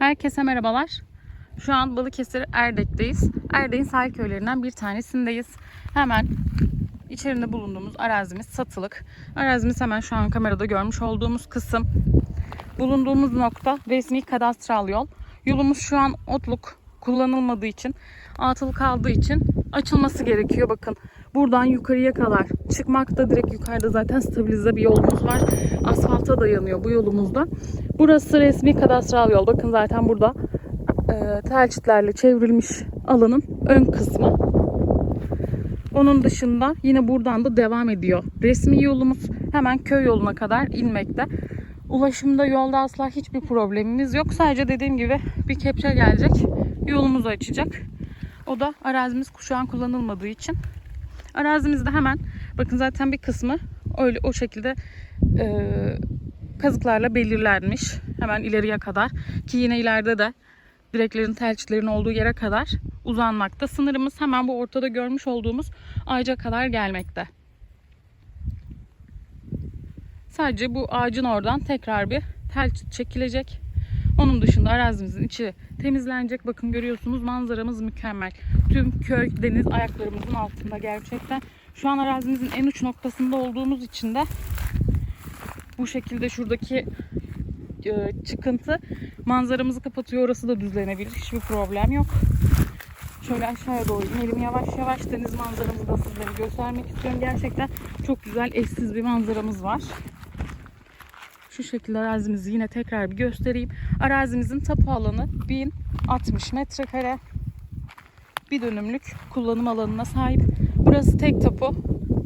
Herkese merhabalar. Şu an Balıkesir Erdek'teyiz. Erdek'in sahil köylerinden bir tanesindeyiz. Hemen içerisinde bulunduğumuz arazimiz satılık. Arazimiz hemen şu an kamerada görmüş olduğumuz kısım. Bulunduğumuz nokta resmi kadastral yol. Yolumuz şu an otluk kullanılmadığı için, atıl kaldığı için açılması gerekiyor. Bakın buradan yukarıya kadar çıkmakta direkt yukarıda zaten stabilize bir yolumuz var. Asfalta dayanıyor bu yolumuzda. Burası resmi kadastral yol. Bakın zaten burada e, telçitlerle çevrilmiş alanın ön kısmı. Onun dışında yine buradan da devam ediyor. Resmi yolumuz hemen köy yoluna kadar inmekte. Ulaşımda yolda asla hiçbir problemimiz yok. Sadece dediğim gibi bir kepçe gelecek. Yolumuzu açacak. O da arazimiz an kullanılmadığı için. Arazimizde hemen bakın zaten bir kısmı öyle o şekilde e, kazıklarla belirlenmiş. Hemen ileriye kadar ki yine ileride de direklerin telçitlerin olduğu yere kadar uzanmakta. Sınırımız hemen bu ortada görmüş olduğumuz ağaca kadar gelmekte. Sadece bu ağacın oradan tekrar bir telçit çekilecek. Onun dışında arazimizin içi temizlenecek. Bakın görüyorsunuz manzaramız mükemmel. Tüm köy, deniz ayaklarımızın altında gerçekten. Şu an arazimizin en uç noktasında olduğumuz için de bu şekilde şuradaki e, çıkıntı manzaramızı kapatıyor. Orası da düzlenebilir. Hiçbir problem yok. Şöyle aşağıya doğru inelim yavaş yavaş. Deniz manzaramızı da sizlere göstermek istiyorum. Gerçekten çok güzel eşsiz bir manzaramız var. Şu şekilde arazimizi yine tekrar bir göstereyim. Arazimizin tapu alanı 1060 metrekare. Bir dönümlük kullanım alanına sahip. Burası tek tapu.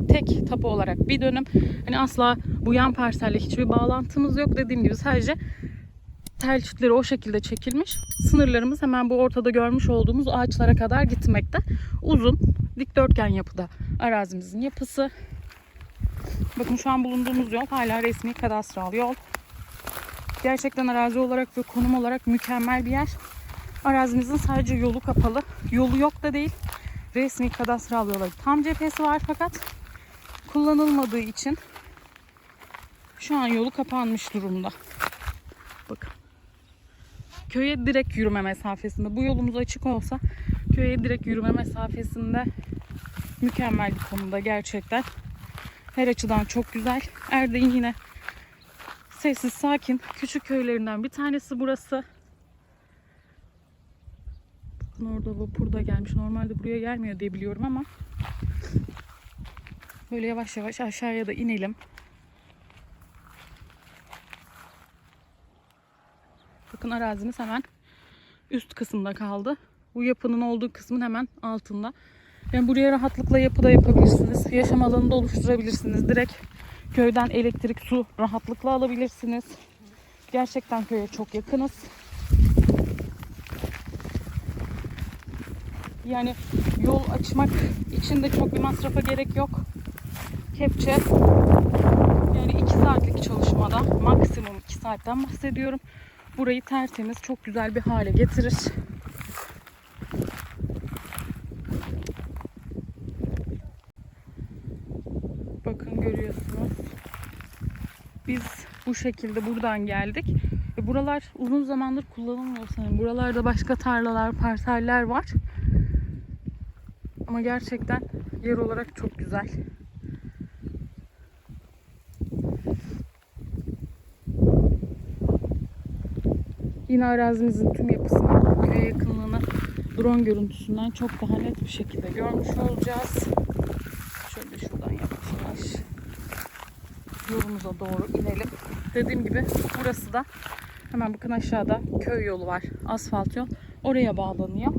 Tek tapu olarak bir dönüm. Hani asla bu yan parselle hiçbir bağlantımız yok. Dediğim gibi sadece tel çitleri o şekilde çekilmiş. Sınırlarımız hemen bu ortada görmüş olduğumuz ağaçlara kadar gitmekte. Uzun, dikdörtgen yapıda arazimizin yapısı. Bakın şu an bulunduğumuz yol hala resmi kadastral yol. Gerçekten arazi olarak ve konum olarak mükemmel bir yer. Arazimizin sadece yolu kapalı. Yolu yok da değil. Resmi kadastral yola tam cephesi var fakat kullanılmadığı için şu an yolu kapanmış durumda. Bakın. Köye direkt yürüme mesafesinde. Bu yolumuz açık olsa köye direkt yürüme mesafesinde mükemmel bir konumda gerçekten. Her açıdan çok güzel. Erdek'in yine sessiz, sakin, küçük köylerinden bir tanesi burası. Bakın orada vapur da gelmiş. Normalde buraya gelmiyor diye biliyorum ama böyle yavaş yavaş aşağıya da inelim. Bakın arazimiz hemen üst kısımda kaldı. Bu yapının olduğu kısmın hemen altında. Yani buraya rahatlıkla yapı da yapabilirsiniz. Yaşam alanı da oluşturabilirsiniz. Direkt köyden elektrik, su rahatlıkla alabilirsiniz. Gerçekten köye çok yakınız. Yani yol açmak için de çok bir masrafa gerek yok. Kepçe yani 2 saatlik çalışmada maksimum 2 saatten bahsediyorum. Burayı tertemiz, çok güzel bir hale getirir. Bakın görüyorsunuz. Biz bu şekilde buradan geldik. Ve buralar uzun zamandır kullanılmıyor sanırım. Buralarda başka tarlalar, parseller var. Ama gerçekten yer olarak çok güzel. Yine arazimizin tüm yapısını, köye yakınlığını drone görüntüsünden çok daha net bir şekilde görmüş olacağız. Şöyle şuradan yavaş yavaş yolumuza doğru inelim. Dediğim gibi burası da hemen bakın aşağıda köy yolu var. Asfalt yol. Oraya bağlanıyor.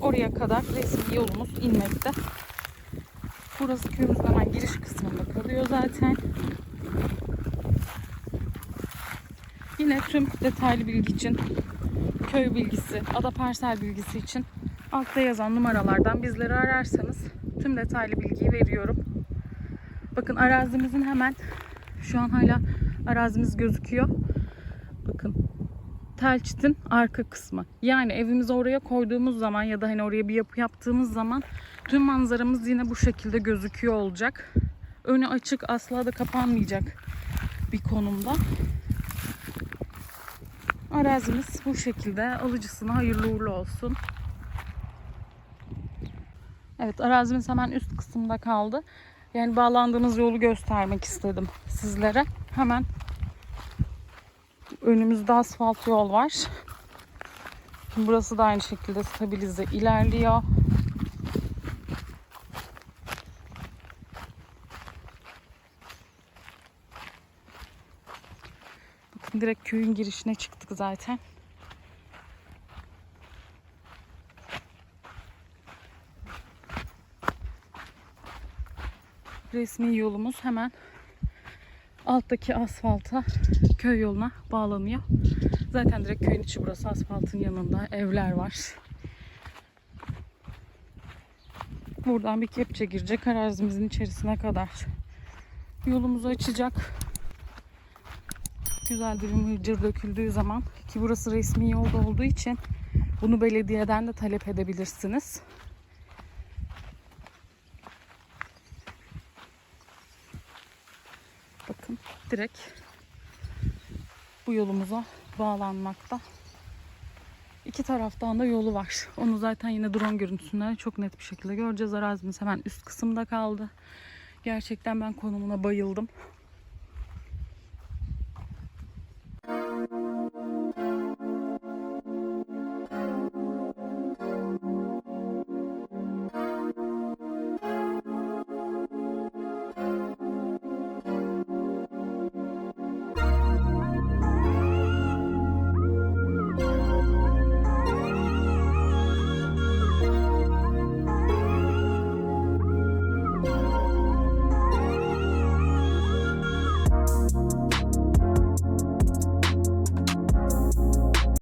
Oraya kadar resmi yolumuz inmekte. Burası köyümüzün hemen giriş kısmında kalıyor zaten. Yine tüm detaylı bilgi için, köy bilgisi, ada parsel bilgisi için altta yazan numaralardan bizleri ararsanız tüm detaylı bilgiyi veriyorum. Bakın arazimizin hemen şu an hala arazimiz gözüküyor. Bakın telçitin arka kısmı. Yani evimizi oraya koyduğumuz zaman ya da hani oraya bir yapı yaptığımız zaman tüm manzaramız yine bu şekilde gözüküyor olacak. Önü açık asla da kapanmayacak bir konumda. Arazimiz bu şekilde. Alıcısına hayırlı uğurlu olsun. Evet arazimiz hemen üst kısımda kaldı. Yani bağlandığımız yolu göstermek istedim sizlere. Hemen önümüzde asfalt yol var. Burası da aynı şekilde stabilize ilerliyor. Bakın direkt köyün girişine çıktık zaten. Resmi yolumuz hemen alttaki asfalta köy yoluna bağlanıyor. Zaten direkt köyün içi burası. Asfaltın yanında evler var. Buradan bir kepçe girecek arazimizin içerisine kadar. Yolumuzu açacak. Güzel bir mıcır döküldüğü zaman ki burası resmi yolda olduğu için bunu belediyeden de talep edebilirsiniz. Bakın direkt bu yolumuza bağlanmakta. İki taraftan da yolu var. Onu zaten yine drone görüntüsünde çok net bir şekilde göreceğiz. Arazimiz hemen üst kısımda kaldı. Gerçekten ben konumuna bayıldım.